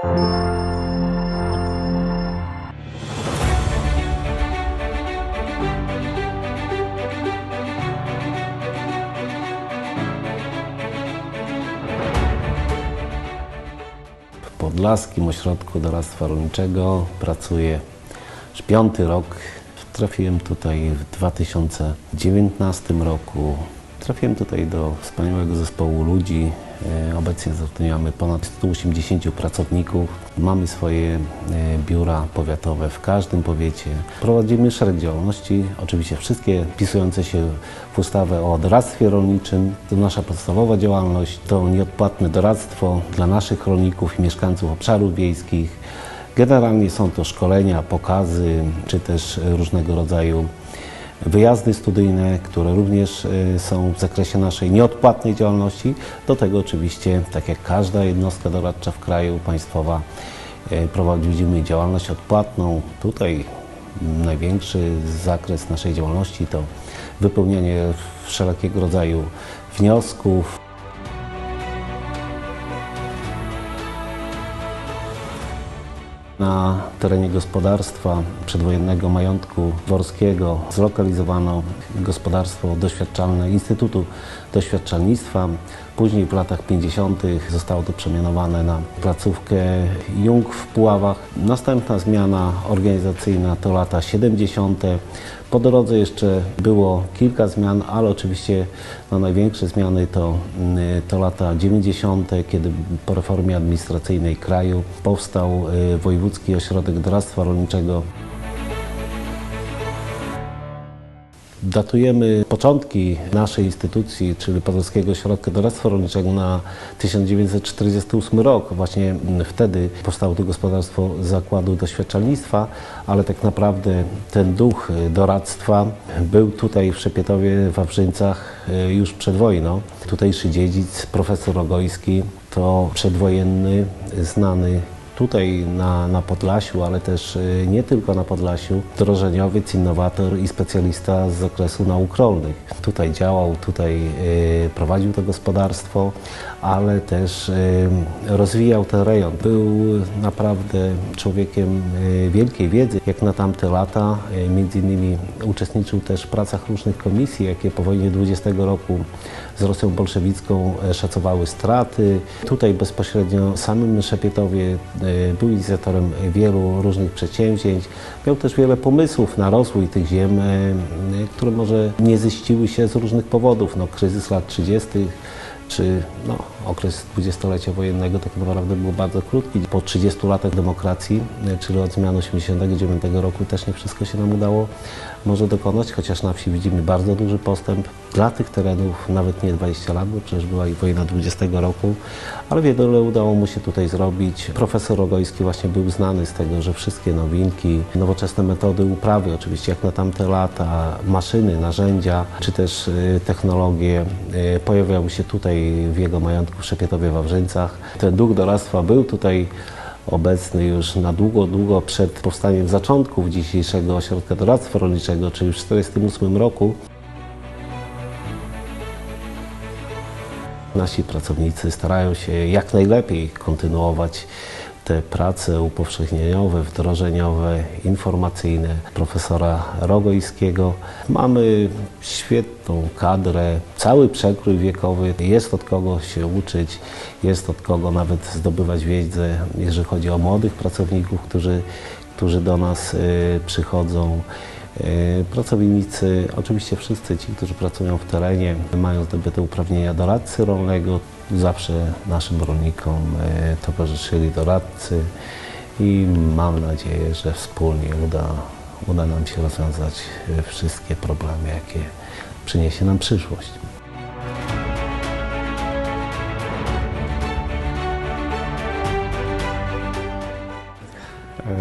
W Podlaskim Ośrodku Doradztwa Rolniczego pracuję już piąty rok. Trafiłem tutaj w 2019 roku. Trafiłem tutaj do wspaniałego zespołu ludzi. E, Obecnie zatrudniamy ponad 180 pracowników. Mamy swoje e, biura powiatowe w każdym powiecie. Prowadzimy szereg działalności, oczywiście wszystkie wpisujące się w ustawę o doradztwie rolniczym. To nasza podstawowa działalność to nieodpłatne doradztwo dla naszych rolników i mieszkańców obszarów wiejskich. Generalnie są to szkolenia, pokazy, czy też różnego rodzaju wyjazdy studyjne, które również e, są w zakresie naszej nieodpłatnej działalności. Do tego oczywiście, tak jak każda jednostka doradcza w kraju, państwowa, e, prowadzimy działalność odpłatną. Tutaj największy zakres naszej działalności to wypełnianie wszelkiego rodzaju wniosków, Na terenie gospodarstwa przedwojennego majątku dworskiego zlokalizowano gospodarstwo doświadczalne Instytutu Doświadczalnictwa. Później w latach 50. zostało to przemianowane na placówkę Jung w Puławach. Następna zmiana organizacyjna to lata 70. Po drodze jeszcze było kilka zmian, ale oczywiście no, największe zmiany to, mm, to lata 90., kiedy po reformie administracyjnej kraju powstał y, Wojewódzki Ośrodek Doradztwa Rolniczego. Datujemy początki naszej instytucji, czyli Podolskiego Ośrodka Doradztwa Rolniczego na 1948 rok. Właśnie mm, wtedy powstało to gospodarstwo Zakładu Doświadczalnictwa, ale tak naprawdę ten duch y, doradztwa był tutaj w Szepietowie, w Wawrzyńcach y, już przed wojną. Tutejszy dziedzic, profesor Rogojski, to przedwojenny, znany tutaj na, na Podlasiu, ale też y, nie tylko na Podlasiu, wdrożeniowiec, innowator i specjalista z zakresu nauk rolnych. Tutaj działał, tutaj y, prowadził to gospodarstwo, ale też y, rozwijał ten rejon. Był naprawdę człowiekiem wielkiej wiedzy, jak na tamte lata. Między innymi uczestniczył też w pracach różnych komisji, jakie po wojnie 20 roku z Rosją bolszewicką e, szacowały straty. Tutaj bezpośrednio samym Szepietowie e, był inicjatorem wielu różnych przedsięwzięć. Miał też wiele pomysłów na rozwój tych ziem, e, które może nie ziściły się z różnych powodów. No, kryzys lat 30., czy no, okres dwudziestolecia wojennego tak naprawdę był bardzo krótki. Po 30 latach demokracji, czyli od zmiany 89 roku też nie wszystko się nam udało może dokonać, chociaż na wsi widzimy bardzo duży postęp. Dla tych terenów nawet nie 20 lat, bo przecież była i wojna 20 roku, ale wiele udało mu się tutaj zrobić. Profesor Rogojski właśnie był znany z tego, że wszystkie nowinki, nowoczesne metody uprawy, oczywiście jak na tamte lata, maszyny, narzędzia, czy też y, technologie y, pojawiały się tutaj w jego majątku w Szepietowie Wawrzyńcach. Ten duch doradztwa był tutaj obecny już na długo, długo przed powstaniem zaczątków dzisiejszego Ośrodka Doradztwa Rolniczego, czyli w 1948 roku. Nasi pracownicy starają się jak najlepiej kontynuować te prace upowszechnieniowe, wdrożeniowe, informacyjne profesora Rogojskiego. Mamy świetną kadrę, cały przekrój wiekowy, jest od kogo się uczyć, jest od kogo nawet zdobywać wiedzę, jeżeli chodzi o młodych pracowników, którzy, którzy do nas y, przychodzą. Y, Pracownicy, oczywiście wszyscy ci, którzy pracują w terenie, mają zdobyte uprawnienia doradcy rolnego. Zawsze naszym rolnikom y, towarzyszyli doradcy i mam nadzieję, że wspólnie uda, uda nam się rozwiązać y, wszystkie problemy, jakie przyniesie nam przyszłość.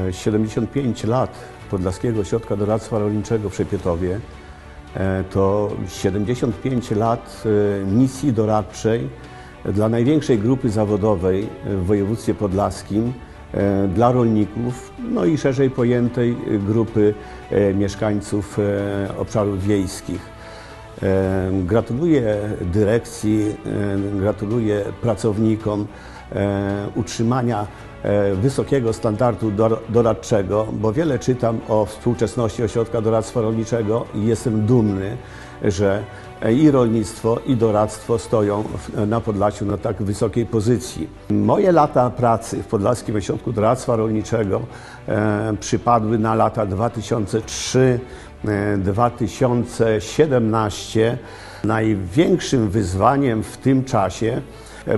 E, 75 lat Podlaskiego Ośrodka Doradztwa Rolniczego w Szepietowie e, to 75 lat e, misji doradczej dla największej grupy zawodowej w województwie podlaskim, e, dla rolników, no i szerzej pojętej grupy e, mieszkańców e, obszarów wiejskich. Gratuluję dyrekcji, gratuluję pracownikom utrzymania wysokiego standardu dor- doradczego, bo wiele czytam o współczesności Ośrodka Doradztwa Rolniczego i jestem dumny, że i rolnictwo, i doradztwo stoją na Podlasiu na tak wysokiej pozycji. Moje lata pracy w Podlaskim Ośrodku Doradztwa Rolniczego e, przypadły na lata 2003 e, 2017. Największym wyzwaniem w tym czasie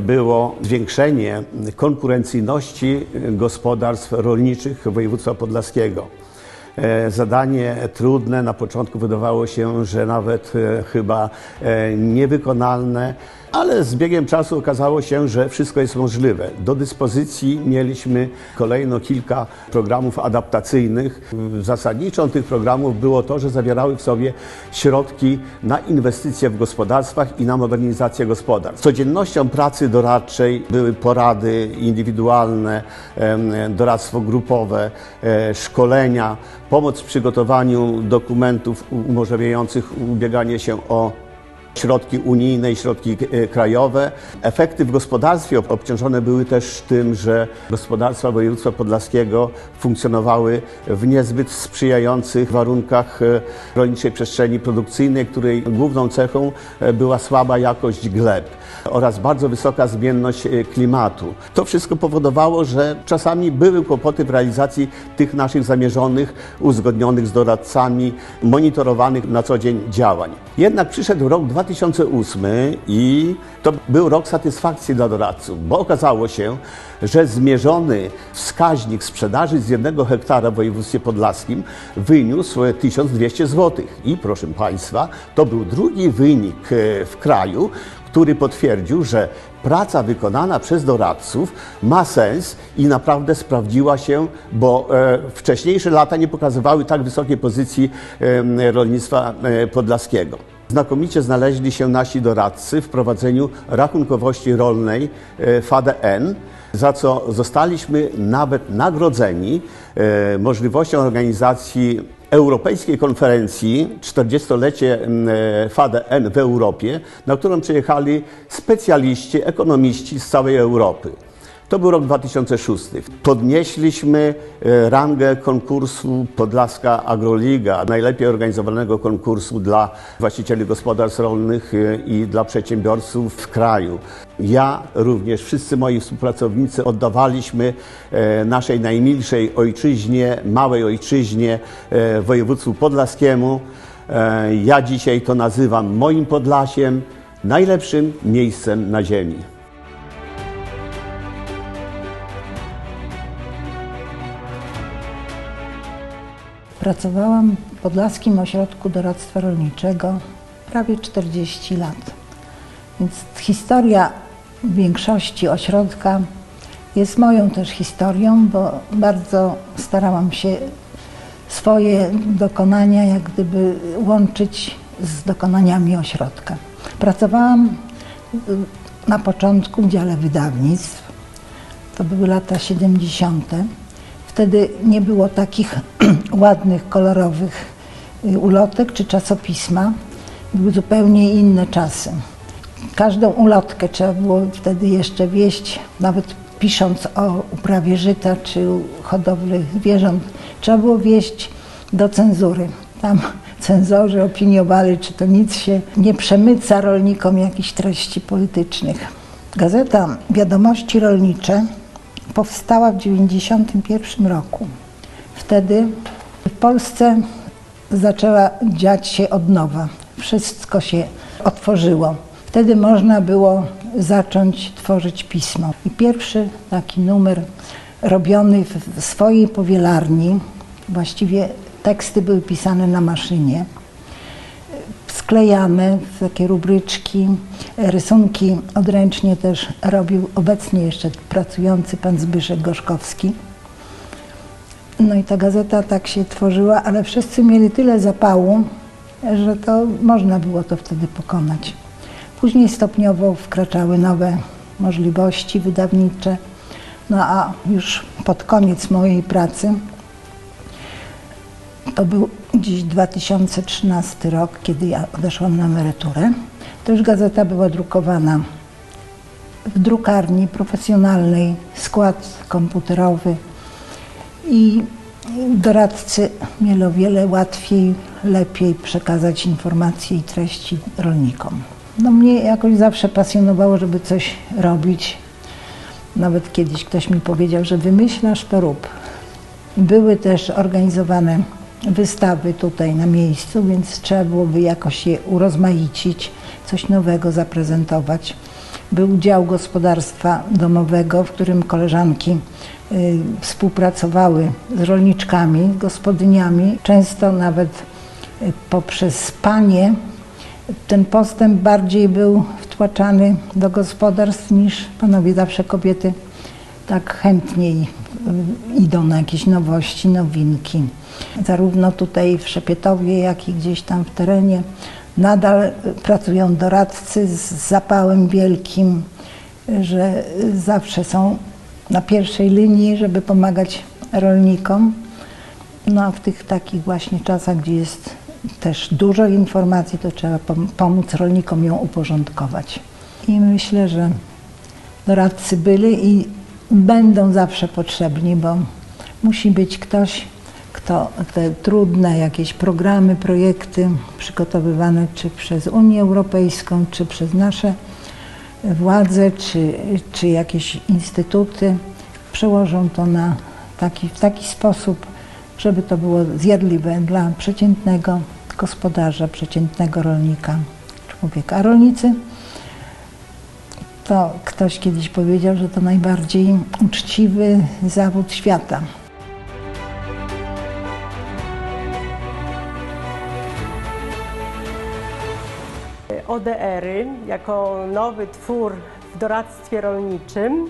było zwiększenie konkurencyjności gospodarstw rolniczych województwa podlaskiego. E, Zadanie trudne, na początku wydawało się, że nawet e, chyba e, niewykonalne, ale z biegiem czasu okazało się, że wszystko jest możliwe. Do dyspozycji mieliśmy kolejno kilka programów adaptacyjnych. Zasadniczą tych programów było to, że zawierały w sobie środki na inwestycje w gospodarstwach i na modernizację gospodarstw. Codziennością pracy doradczej były porady indywidualne, doradztwo grupowe, szkolenia, pomoc w przygotowaniu dokumentów umożliwiających ubieganie się o środki unijne i środki e, krajowe. Efekty w gospodarstwie ob- obciążone były też tym, że gospodarstwa województwa podlaskiego funkcjonowały w niezbyt sprzyjających warunkach e, rolniczej przestrzeni produkcyjnej, której główną cechą e, była słaba jakość gleb oraz bardzo wysoka zmienność klimatu. To wszystko powodowało, że czasami były kłopoty w realizacji tych naszych zamierzonych, uzgodnionych z doradcami, monitorowanych na co dzień działań. Jednak przyszedł rok 2008 i to był rok satysfakcji dla doradców, bo okazało się, że zmierzony wskaźnik sprzedaży z jednego hektara w województwie podlaskim wyniósł 1200 zł. I proszę Państwa, to był drugi wynik e, w kraju, który potwierdził, że praca wykonana przez doradców ma sens i naprawdę sprawdziła się, bo e, wcześniejsze lata nie pokazywały tak wysokiej pozycji rolnictwa e, podlaskiego. Znakomicie znaleźli się nasi doradcy w prowadzeniu rachunkowości rolnej e, FADN, za co zostaliśmy nawet nagrodzeni możliwością organizacji Europejskiej Konferencji 40-lecie mm, e, FADN w Europie, na którą przyjechali specjaliści, ekonomiści z całej Europy. To był rok 2006. Podnieśliśmy e, rangę konkursu Podlaska Agroliga, najlepiej organizowanego konkursu dla właścicieli gospodarstw rolnych e, i dla przedsiębiorców w kraju. Ja również, wszyscy moi współpracownicy oddawaliśmy e, naszej najmilszej ojczyźnie, małej ojczyźnie, województwu podlaskiemu. Ja dzisiaj to nazywam moim Podlasiem, najlepszym miejscem na ziemi. Pracowałam w Podlaskim Ośrodku Doradztwa Rolniczego prawie 40 lat. Więc historia większości ośrodka jest moją też historią, bo bardzo starałam się swoje dokonania jak gdyby łączyć z dokonaniami ośrodka. Pracowałam y, na początku w dziale wydawnictw, to były lata 70. Wtedy nie było takich ładnych, kolorowych y, ulotek czy czasopisma. Były zupełnie inne czasy. Każdą ulotkę trzeba było wtedy jeszcze wieść, nawet pisząc o uprawie żyta czy hodowli zwierząt, trzeba było wieść do cenzury. Tam cenzorzy opiniowali, czy to nic się nie przemyca rolnikom jakichś treści politycznych. Gazeta Wiadomości Rolnicze powstała w 1991 roku. Wtedy w Polsce zaczęła dziać się od nowa. Wszystko się otworzyło. Wtedy można było zacząć tworzyć pismo. I pierwszy taki numer robiony w w swojej powielarni, właściwie teksty były pisane na maszynie, sklejane w takie rubryczki, rysunki odręcznie też robił obecnie jeszcze pracujący pan Zbyszek Gorzkowski. No i ta gazeta tak się tworzyła, ale wszyscy mieli tyle zapału, że to można było to wtedy pokonać. Później stopniowo wkraczały nowe możliwości wydawnicze. No a już pod koniec mojej pracy, to był dziś 2013 rok, kiedy ja odeszłam na emeryturę, to już gazeta była drukowana w drukarni profesjonalnej skład komputerowy i doradcy mieli o wiele łatwiej, lepiej przekazać informacje i treści rolnikom. No mnie jakoś zawsze pasjonowało, żeby coś robić. Nawet kiedyś ktoś mi powiedział, że wymyślasz, to rób. Były też organizowane wystawy tutaj na miejscu, więc trzeba byłoby jakoś je urozmaicić, coś nowego zaprezentować. Był dział gospodarstwa domowego, w którym koleżanki y, współpracowały z rolniczkami, gospodyniami, często nawet y, poprzez panie. Ten postęp bardziej był wtłaczany do gospodarstw niż panowie, zawsze kobiety tak chętniej y, idą na jakieś nowości, nowinki. Zarówno tutaj w Szepietowie, jak i gdzieś tam w terenie nadal pracują doradcy z zapałem wielkim, że zawsze są na pierwszej linii, żeby pomagać rolnikom. No a w tych takich właśnie czasach, gdzie jest też dużo informacji, to trzeba pom- pomóc rolnikom ją uporządkować. I myślę, że doradcy byli i będą zawsze potrzebni, bo musi być ktoś, kto te trudne jakieś programy, projekty przygotowywane czy przez Unię Europejską, czy przez nasze władze, czy, czy jakieś instytuty, przełożą to na taki, w taki sposób, żeby to było zjadliwe dla przeciętnego gospodarza, przeciętnego rolnika, człowieka. A rolnicy to ktoś kiedyś powiedział, że to najbardziej uczciwy zawód świata. ODR-y jako nowy twór w doradztwie rolniczym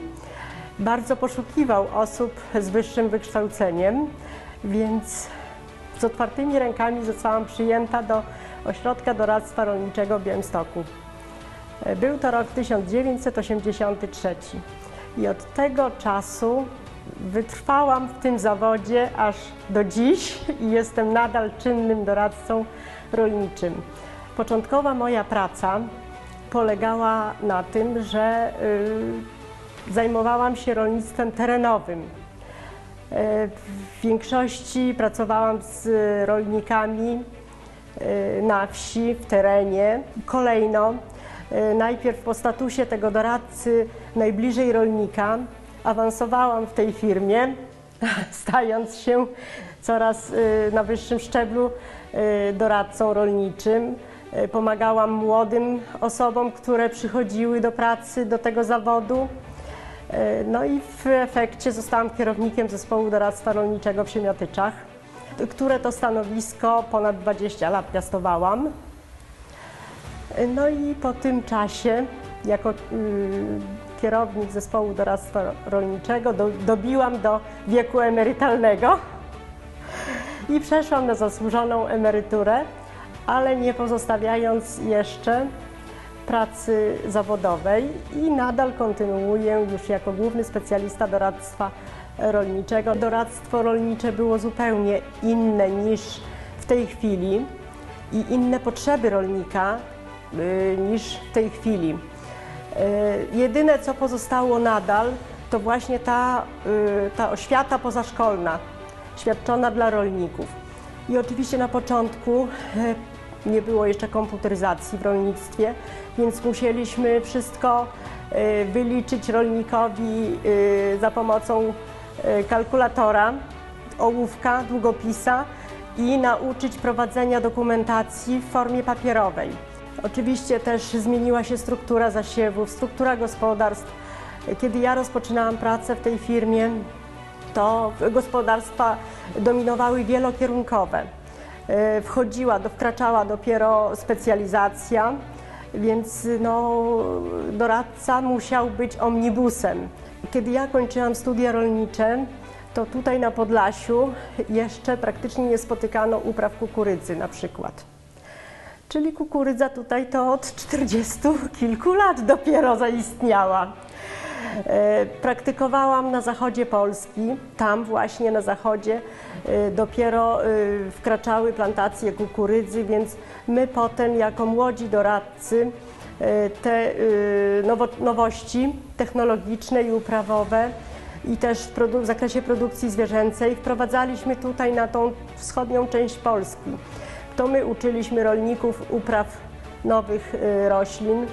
bardzo poszukiwał osób z wyższym wykształceniem, więc z otwartymi rękami zostałam przyjęta do Ośrodka Doradztwa Rolniczego w Białymstoku. Był to rok 1983 i od tego czasu wytrwałam w tym zawodzie aż do dziś i jestem nadal czynnym doradcą rolniczym. Początkowa moja praca polegała na tym, że y, zajmowałam się rolnictwem terenowym. Y, W większości pracowałam z rolnikami y, na wsi, w terenie. Kolejno, najpierw po statusie tego doradcy najbliżej rolnika, awansowałam w tej firmie, stając się coraz na wyższym szczeblu doradcą rolniczym. Y, Pomagałam młodym osobom, które przychodziły do pracy, do tego zawodu. Y, No i w efekcie zostałam kierownikiem zespołu doradztwa rolniczego w Siemiatyczach, które to stanowisko ponad 20 lat piastowałam. Y, No i po tym czasie, jako y, kierownik zespołu doradztwa rolniczego, do, dobiłam do wieku emerytalnego i przeszłam na zasłużoną emeryturę, ale nie pozostawiając jeszcze pracy zawodowej i nadal kontynuuję już jako główny specjalista doradztwa rolniczego. Doradztwo rolnicze było zupełnie inne niż w tej chwili i inne potrzeby rolnika y, niż w tej chwili. Y, Jedyne, co pozostało nadal, to właśnie ta, y, ta oświata pozaszkolna, świadczona dla rolników. I oczywiście na początku nie było jeszcze komputeryzacji w rolnictwie, więc musieliśmy wszystko y, wyliczyć rolnikowi y, za pomocą y, kalkulatora, ołówka, długopisa i nauczyć prowadzenia dokumentacji w formie papierowej. Oczywiście też zmieniła się struktura zasiewów, struktura gospodarstw. Kiedy ja rozpoczynałam pracę w tej firmie, to gospodarstwa dominowały wielokierunkowe. E, Wchodziła, do- wkraczała dopiero specjalizacja, więc no, doradca musiał być omnibusem. Kiedy ja kończyłam studia rolnicze, to tutaj na Podlasiu jeszcze praktycznie nie spotykano upraw kukurydzy na przykład. Czyli kukurydza tutaj to od 40 kilku lat dopiero zaistniała. E, Praktykowałam na zachodzie Polski. Tam właśnie na zachodzie dopiero e, wkraczały plantacje kukurydzy, więc my potem jako młodzi doradcy te y, nowo, nowości technologiczne i uprawowe i też w, zakresie produkcji zwierzęcej wprowadzaliśmy tutaj na tą wschodnią część Polski. To my uczyliśmy rolników upraw nowych y, roślin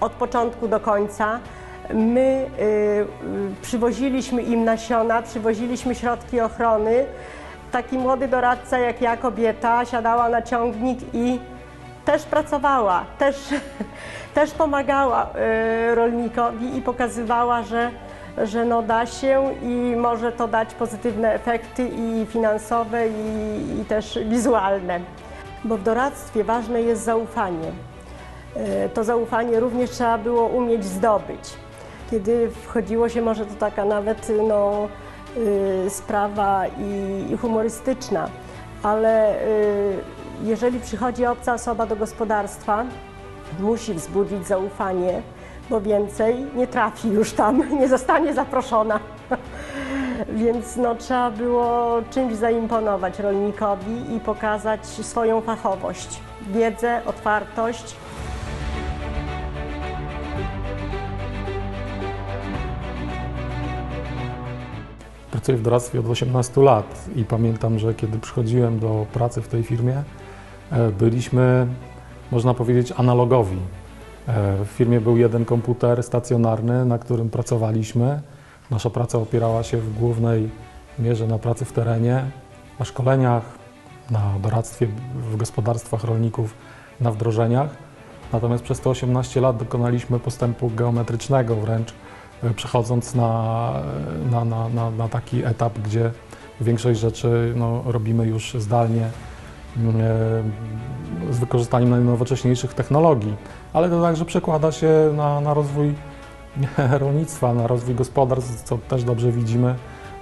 od początku do końca. My y, y, przywoziliśmy im nasiona, przywoziliśmy środki ochrony. Taki młody doradca jak ja, kobieta, siadała na ciągnik i też pracowała, też, też pomagała y, rolnikowi i pokazywała, że, że no da się i może to dać pozytywne efekty i finansowe, i, i też wizualne. Bo w doradztwie ważne jest zaufanie. E, To zaufanie również trzeba było umieć zdobyć. Kiedy wchodziło się, może to taka nawet no, y, sprawa i, i humorystyczna, ale y, jeżeli przychodzi obca osoba do gospodarstwa, musi wzbudzić zaufanie, bo więcej nie trafi już tam, nie zostanie zaproszona. Więc no, trzeba było czymś zaimponować rolnikowi i pokazać swoją fachowość, wiedzę, otwartość. Pracuję w doradztwie od 18 lat i pamiętam, że kiedy przychodziłem do pracy w tej firmie, e, byliśmy, można powiedzieć, analogowi. E, W firmie był jeden komputer stacjonarny, na którym pracowaliśmy. Nasza praca opierała się w głównej mierze na pracy w terenie, na szkoleniach, na doradztwie w gospodarstwach rolników, na wdrożeniach. Natomiast przez te 18 lat dokonaliśmy postępu geometrycznego wręcz, przechodząc na, na, na, na, na taki etap, gdzie większość rzeczy no, robimy już zdalnie e, z wykorzystaniem najnowocześniejszych technologii, ale to także przekłada się na, na rozwój rolnictwa, na rozwój gospodarstw, co też dobrze widzimy,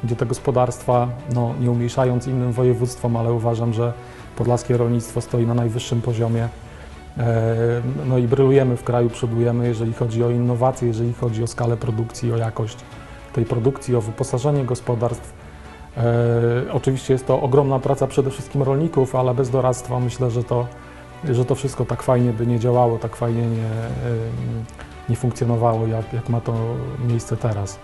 gdzie te gospodarstwa, no, nie umniejszając innym województwom, ale uważam, że podlaskie rolnictwo stoi na najwyższym poziomie. E, No i brylujemy w kraju, przodujemy, jeżeli chodzi o innowacje, jeżeli chodzi o skalę produkcji, o jakość tej produkcji, o wyposażenie gospodarstw. E, Oczywiście jest to ogromna praca przede wszystkim rolników, ale bez doradztwa myślę, że to, że to wszystko tak fajnie by nie działało, tak fajnie nie, em, nie funkcjonowało, jak, jak ma to miejsce teraz.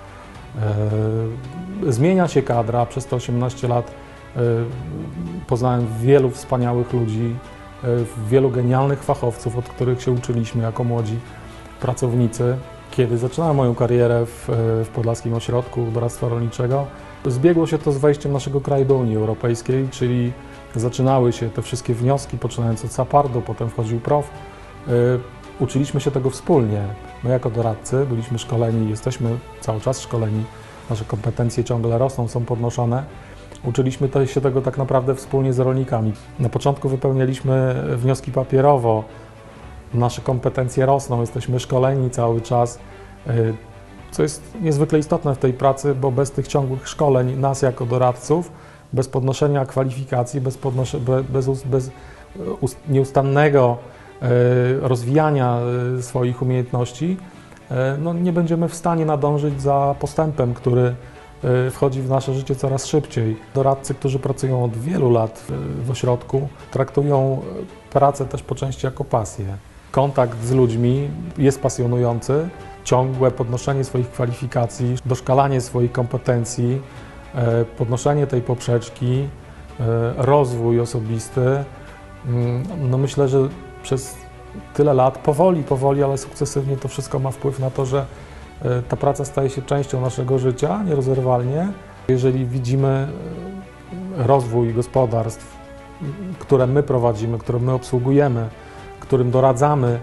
E, Zmienia się kadra, przez te 18 lat e, poznałem wielu wspaniałych ludzi, e, wielu genialnych fachowców, od których się uczyliśmy jako młodzi pracownicy. Kiedy zaczynałem moją karierę w, w Podlaskim Ośrodku Doradztwa Rolniczego, zbiegło się to z wejściem naszego kraju do Unii Europejskiej, czyli zaczynały się te wszystkie wnioski, poczynając od SAPARD-u, potem wchodził PROW. E, Uczyliśmy się tego wspólnie. My jako doradcy byliśmy szkoleni, jesteśmy cały czas szkoleni, nasze kompetencje ciągle rosną, są podnoszone. Uczyliśmy się tego tak naprawdę wspólnie z rolnikami. Na początku wypełnialiśmy wnioski papierowo, nasze kompetencje rosną, jesteśmy szkoleni cały czas, y, co jest niezwykle istotne w tej pracy, bo bez tych ciągłych szkoleń nas jako doradców, bez podnoszenia kwalifikacji, bez, bez, bez ust- nieustannego y, rozwijania y, swoich umiejętności, no nie będziemy w stanie nadążyć za postępem, który wchodzi w nasze życie coraz szybciej. Doradcy, którzy pracują od wielu lat y, w ośrodku, traktują y, pracę też po części jako pasję. Kontakt z ludźmi jest pasjonujący, ciągłe podnoszenie swoich kwalifikacji, doszkalanie swoich kompetencji, podnoszenie tej poprzeczki, rozwój osobisty. Mm, No myślę, że przez tyle lat, powoli, powoli, ale sukcesywnie to wszystko ma wpływ na to, że ta praca staje się częścią naszego życia nierozerwalnie. Jeżeli widzimy e, rozwój gospodarstw, które my prowadzimy, które my obsługujemy, którym doradzamy,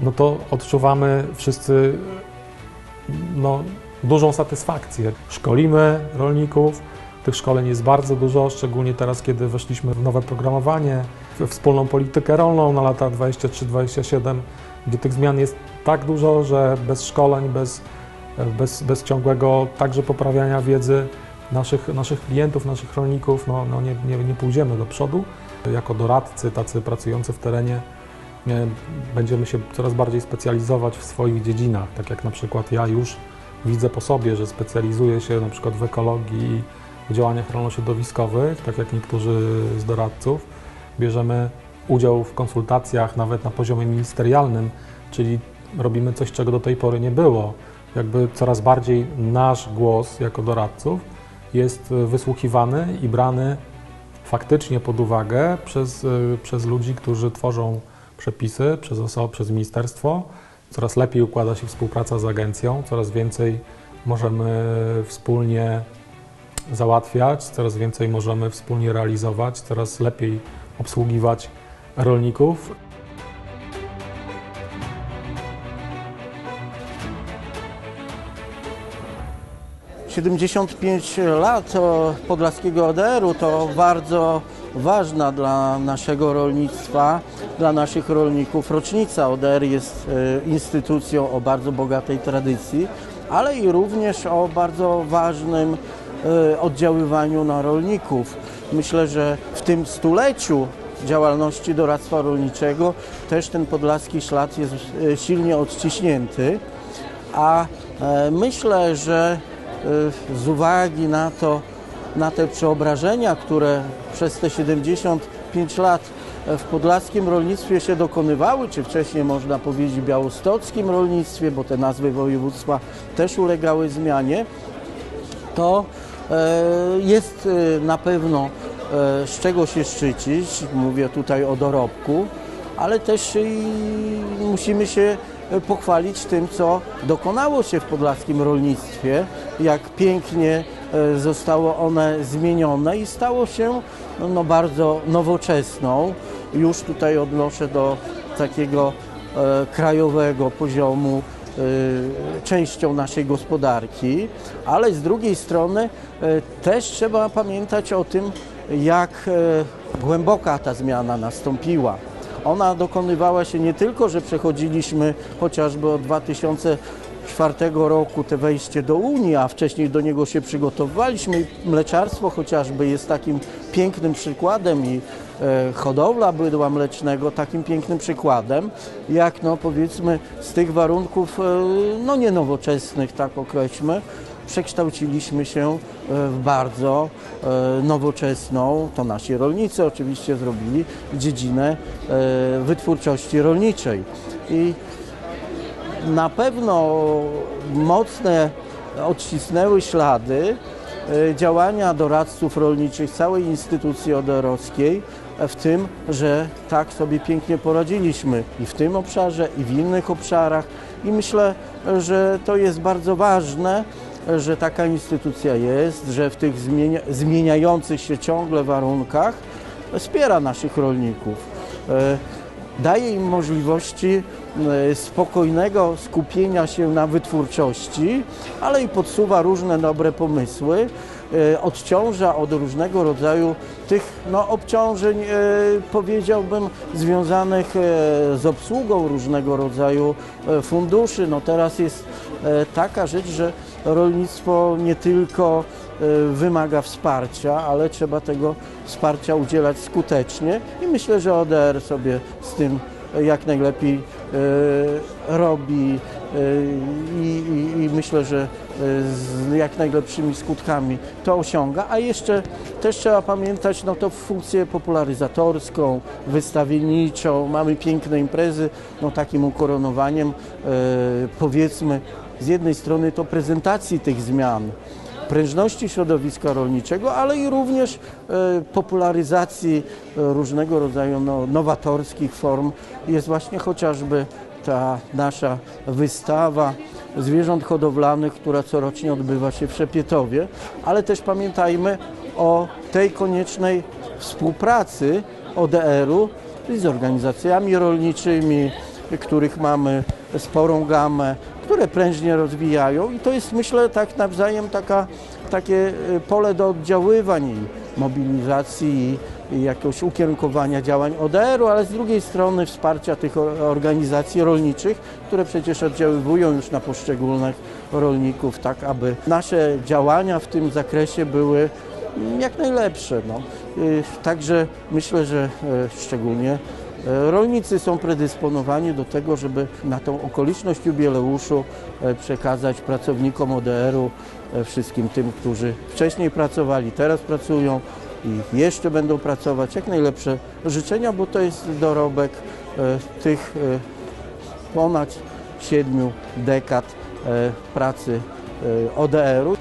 no to odczuwamy wszyscy no, dużą satysfakcję. Szkolimy rolników, tych szkoleń jest bardzo dużo, szczególnie teraz, kiedy weszliśmy w nowe programowanie, w wspólną politykę rolną na lata 23-27, gdzie tych zmian jest tak dużo, że bez szkoleń, bez, bez, bez ciągłego także poprawiania wiedzy naszych, naszych klientów, naszych rolników, no, no nie, nie, nie pójdziemy do przodu. Jako doradcy, tacy pracujący w terenie, będziemy się coraz bardziej specjalizować w swoich dziedzinach, tak jak na przykład ja już widzę po sobie, że specjalizuję się na przykład w ekologii i w działaniach rolno-środowiskowych, tak jak niektórzy z doradców. Bierzemy udział w konsultacjach nawet na poziomie ministerialnym czyli robimy coś, czego do tej pory nie było. Jakby coraz bardziej nasz głos jako doradców jest y, wysłuchiwany i brany faktycznie pod uwagę przez, y, przez ludzi, którzy tworzą przepisy, przez osoby, przez ministerstwo. Coraz lepiej układa się współpraca z agencją, coraz więcej możemy wspólnie załatwiać, coraz więcej możemy wspólnie realizować, coraz lepiej obsługiwać rolników. 75 lat podlaskiego ODR-u to bardzo ważna dla naszego rolnictwa, dla naszych rolników rocznica. ODR jest e, instytucją o bardzo bogatej tradycji, ale i również o bardzo ważnym e, oddziaływaniu na rolników. Myślę, że w tym stuleciu działalności doradztwa rolniczego też ten podlaski ślad jest e, silnie odciśnięty, a myślę, że z uwagi na to, na te przeobrażenia, które przez te 75 lat w podlaskim rolnictwie się dokonywały, czy wcześniej można powiedzieć białostockim rolnictwie, bo te nazwy województwa też ulegały zmianie, to e, jest e, na pewno e, z czego się szczycić. Mówię tutaj o dorobku, ale też musimy się pochwalić tym, co dokonało się w podlaskim rolnictwie, jak pięknie e, zostało one zmienione i stało się no, bardzo nowoczesną. Już tutaj odnoszę do takiego e, krajowego poziomu e, częścią naszej gospodarki, ale z drugiej strony e, też trzeba pamiętać o tym, jak e, głęboka ta zmiana nastąpiła. Ona dokonywała się nie tylko, że przechodziliśmy chociażby od 2004 roku te wejście do Unii, a wcześniej do niego się przygotowywaliśmy. Mleczarstwo chociażby jest takim pięknym przykładem i e, hodowla bydła mlecznego takim pięknym przykładem, jak no powiedzmy z tych warunków e, no nie nowoczesnych, tak określmy, przekształciliśmy się e, w bardzo e, nowoczesną, to nasi rolnicy oczywiście zrobili, dziedzinę e, wytwórczości rolniczej. I na pewno mocne odcisnęły ślady działania doradców rolniczych całej instytucji odorowskiej w tym, że tak sobie pięknie poradziliśmy i w tym obszarze, i w innych obszarach. I myślę, że to jest bardzo ważne, że taka instytucja jest, że w tych zmienia, zmieniających się ciągle warunkach wspiera naszych rolników. E, Daje im możliwości e, spokojnego skupienia się na wytwórczości, ale i podsuwa różne dobre pomysły, e, odciąża od różnego rodzaju tych no, obciążeń, powiedziałbym, związanych z obsługą różnego rodzaju funduszy. No, teraz jest taka rzecz, że rolnictwo nie tylko e, wymaga wsparcia, ale trzeba tego wsparcia udzielać skutecznie i myślę, że ODR sobie z tym jak najlepiej e, robi e, i, i, i myślę, że e, z jak najlepszymi skutkami to osiąga, a jeszcze też trzeba pamiętać no to funkcję popularyzatorską, wystawienniczą, mamy piękne imprezy, no takim ukoronowaniem e, powiedzmy z jednej strony to prezentacji tych zmian, prężności środowiska rolniczego, ale i również e, popularyzacji e, różnego rodzaju no, nowatorskich form. Jest właśnie chociażby ta nasza wystawa zwierząt hodowlanych, która corocznie odbywa się w Szepietowie, ale też pamiętajmy o tej koniecznej współpracy ODR-u z organizacjami rolniczymi, których mamy sporą gamę, które prężnie rozwijają i to jest myślę tak nawzajem taka, takie y, pole do oddziaływań i mobilizacji i, jakiegoś ukierunkowania działań ODR-u, ale z drugiej strony wsparcia tych organizacji rolniczych, które przecież oddziaływują już na poszczególnych rolników, tak aby nasze działania w tym zakresie były mm, jak najlepsze. No. Y, Także myślę, że e, szczególnie Rolnicy są predysponowani do tego, żeby na tą okoliczność jubileuszu e, przekazać pracownikom ODR-u, e, wszystkim tym, którzy wcześniej pracowali, teraz pracują i jeszcze będą pracować, jak najlepsze życzenia, bo to jest dorobek e, tych ponad siedmiu dekad e, pracy e, ODR-u.